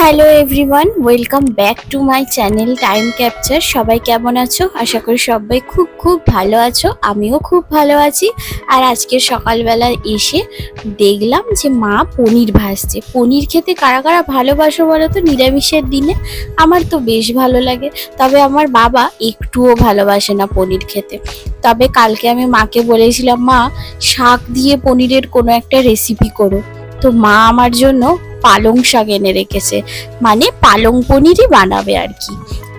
Hello everyone, welcome back to my channel time capture. সবাই কেমন আছো? আশা করি সবাই খুব খুব ভালো আছো, আমিও খুব ভালো আছি। আর আজকে সকালবেলা এসে দেখলাম যে মা পনির ভাজছে। পনির খেতে কারা কারা ভালোবাসো বলো তো? নিরামিষের দিনে আমার তো বেশ ভালো লাগে। তবে আমার বাবা একটুও ভালোবাসে না পনির খেতে। তবে কালকে আমি মাকে বলেছিলাম, মা, শাক দিয়ে পনিরের কোনো একটা রেসিপি করো। তো মা আমার জন্য পালং শাক এনে রেখেছে। মানে পালং পনিরই বানাবে আর কি।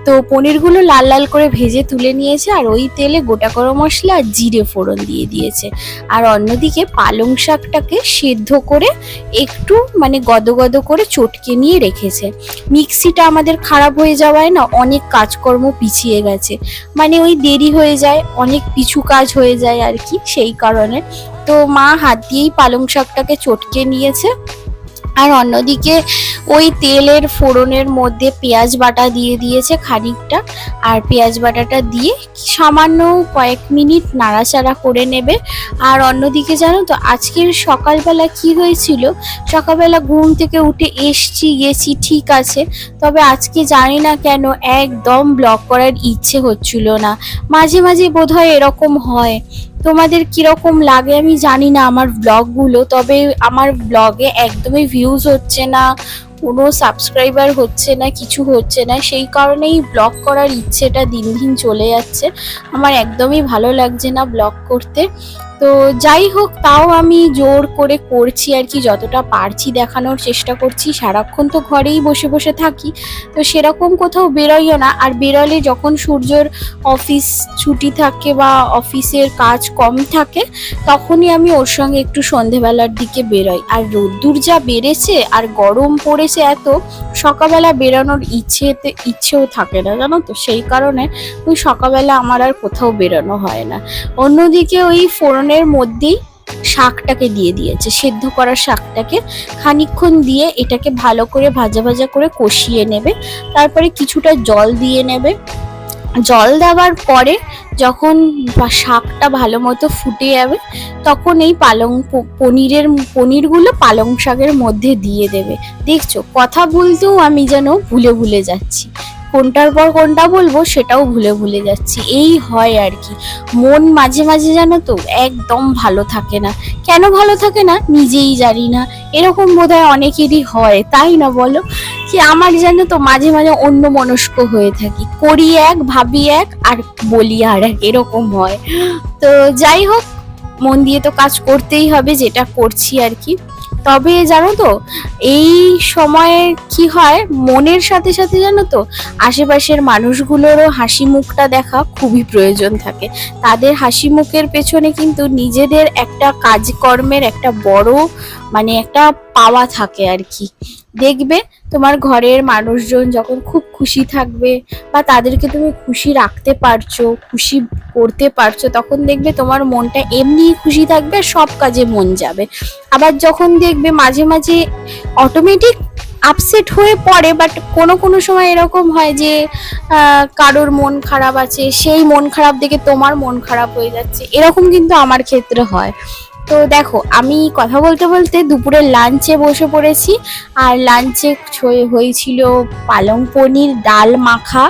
তো পনিরগুলো লাল লাল করে ভেজে তুলে নিয়েছে আর ওই তেলে গোটা গরম মশলা আর জিরে ফোড়ন দিয়ে দিয়েছে। আর অন্যদিকে পালং শাকটাকে সেদ্ধ করে একটু মানে গদগদ করে চটকে নিয়ে রেখেছে। মিক্সিটা আমাদের খারাপ হয়ে যাওয়ায় না অনেক কাজকর্ম পিছিয়ে গেছে। মানে ওই দেরি হয়ে যায়, অনেক পিছু কাজ হয়ে যায় আর কি সেই কারণে। তো মা হাত দিয়েই পালং শাকটাকে চটকে নিয়েছে। আর অন্যদিকে ওই তেলের ফোড়নের মধ্যে পেঁয়াজ বাটা দিয়ে দিয়েছে খানিকটা। আর পেঁয়াজ বাটাটা দিয়ে সামান্য কয়েক মিনিট নাড়াচাড়া করে নেবে। আর অন্যদিকে জানো তো, আজকের সকালবেলা কি হয়েছিল? সকালবেলা ঘুম থেকে উঠে এসছি, গেছি, ঠিক আছে। তবে আজকে জানি না কেন একদম ব্লগ করার ইচ্ছে হচ্ছিল না। মাঝে মাঝে বোধহয় এরকম হয়। তোমাদের কীরকম লাগে আমি জানি না আমার ব্লগগুলো তবে আমার ব্লগে একদমই ভিউজ হচ্ছে না, কোনো সাবস্ক্রাইবার হচ্ছে না, কিছু হচ্ছে না, সেই কারণেই ব্লগ করার ইচ্ছেটা দিন দিন চলে যাচ্ছে। আমার একদমই ভালো লাগছে না ব্লগ করতে। তো যাই হোক, তাও আমি জোর করে করছি আর কি, যতটা পারছি দেখানোর চেষ্টা করছি। সারাক্ষণ তো ঘরেই বসে বসে থাকি, তো সেরকম কোথাও বেরোইও না। আর বেরোলে যখন সূর্যর অফিস ছুটি থাকে বা অফিসের কাজ কম থাকে, তখনই আমি ওর সঙ্গে একটু সন্ধেবেলার দিকে বেরোই। আর রোদ্দুর যা বেড়েছে আর গরম পড়েছে এত, সকালবেলা বেরোনোর ইচ্ছেতে, ইচ্ছেও থাকে না, জানো তো? সেই কারণে ওই সকালবেলা আমার আর কোথাও বেরোনো হয় না। অন্যদিকে ওই ফোড়নের মধ্যেই শাকটাকে দিয়ে দিয়েছে। সেদ্ধ করা শাকটাকে খানিকক্ষণ দিয়ে এটাকে ভালো করে ভাজা ভাজা করে কষিয়ে নেবে। তারপরে কিছুটা জল দিয়ে নেবে। জল দেওয়ার পরে যখন শাকটা ভালো মতো ফুটে যাবে, তখন এই পালং পনিরের পনিরগুলো পালং শাকের মধ্যে দিয়ে দেবে। দেখছ, কথা বলতেও আমি যেন ভুলে ভুলে যাচ্ছি। কোনটার পর কোনটা বলব সেটাও ভুলে ভুলে যাচ্ছি। এই হয় আর কি। মন মাঝে মাঝে জানো তো একদম ভালো থাকে না। কেন ভালো থাকে না? নিজেই জানি না। এরকম বোধহয় অনেকেরই হয়, তাই না বলো? কি আমার জানো তো মাঝে মাঝে অন্য মনস্ক হয়ে থাকি। করি এক, ভাবি এক, আর বলি আর এক, এরকম হয়। তো যাই হোক, মন দিয়ে তো কাজ করতেই হবে যেটা করছি আর কি। তবে জানো তো, এই সময়ে কি হয়, মনের সাথে সাথে জানো তো, আশেপাশের মানুষগুলোরও হাসি মুখটা দেখা খুবই প্রয়োজন থাকে। তাদের হাসি মুখের পেছনে কিন্তু নিজেদের একটা কাজকর্মের একটা বড় মানে একটা পাওয়া থাকে আর কি। দেখবে তোমার ঘরের মানুষজন যখন খুব খুশি থাকবে বা তাদেরকে তুমি খুশি রাখতে পারছ, খুশি করতে পারছ, তখন দেখবে তোমার মনটা এমনিই খুশি থাকবে, সব কাজে মন যাবে। আবার যখন দেখবে মাঝে মাঝে অটোমেটিক আপসেট হয়ে পড়ে বাট কোনো কোনো সময় এরকম হয় যে কারোর মন খারাপ আছে, সেই মন খারাপ দেখে তোমার মন খারাপ হয়ে যাচ্ছে। এরকম কিন্তু আমার ক্ষেত্রে হয়। তো দেখো, আমি কথা বলতে বলতে দুপুরের লাঞ্চে বসে পড়েছি। আর লাঞ্চে হয়েছিল পালং পনির, ডাল মাখা।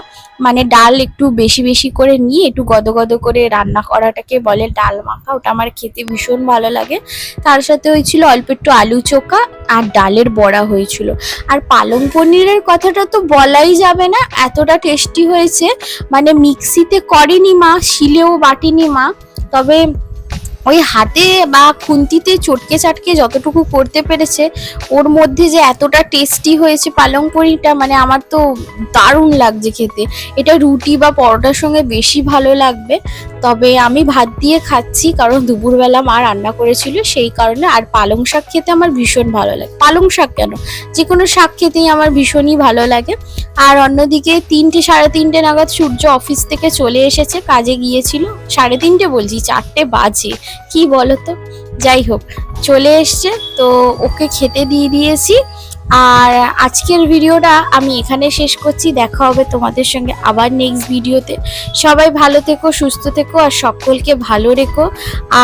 মানে ডাল একটু বেশি বেশি করে নিয়ে একটু গদগদ করে রান্না করাটাকে বলে ডাল মাখা। ওটা আমার খেতে ভীষণ ভালো লাগে। তার সাথে হয়েছিল অল্প একটু আলু চোখা আর ডালের বড়া হয়েছিল। আর পালং পনিরের কথাটা তো বলাই যাবে না, এতটা টেস্টি হয়েছে। মানে মিক্সিতে করেনি মা, শিলেও বাটিনি মা। তবে ওই হাতে বা খুন্তিতে চটকে চাটকে যতটুকু করতে পেরেছে, ওর মধ্যে যে এতটা টেস্টি হয়েছে পালং পনিরটা মানে আমার তো দারুণ লাগছে খেতে। এটা রুটি বা পরোটার সঙ্গে বেশি ভালো লাগবে। তবে আমি ভাত দিয়ে খাচ্ছি, কারণ দুপুরবেলা মা রান্না করেছিল, সেই কারণে আর পালং শাক খেতে আমার ভীষণ ভালো লাগে। পালং শাক কেন? যে কোনো শাক খেতেই আমার ভীষণই ভালো লাগে। আর অন্যদিকে তিনটে, সাড়ে তিনটে নাগাদ সূর্য অফিস থেকে চলে এসেছে, কাজে গিয়েছিল। সাড়ে তিনটে বলছি, চারটে বাজে। কি বলো তো যাই হোক, চলে এসছে, তো ওকে খেতে দিয়ে দিয়েছি। আর আজকের ভিডিওটা আমি এখানে শেষ করছি। দেখা হবে তোমাদের সঙ্গে আবার নেক্সট ভিডিওতে। সবাই ভালো থেকো, সুস্থ থেকো আর সকলকে ভালো রেখো।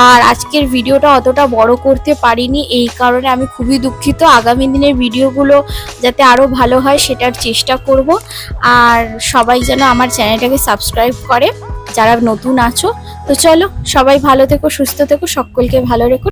আর আজকের ভিডিওটা অতটা বড় করতে পারিনি, এই কারণে আমি খুবই দুঃখিত। আগামী দিনের ভিডিওগুলো যাতে আরও ভালো হয় সেটার চেষ্টা করব। আর সবাই যেন আমার চ্যানেলটাকে সাবস্ক্রাইব করে, যারা নতুন আছো। তো চলো, সবাই ভালো থেকো, সুস্থ থেকো, সকলকে ভালো রেখো।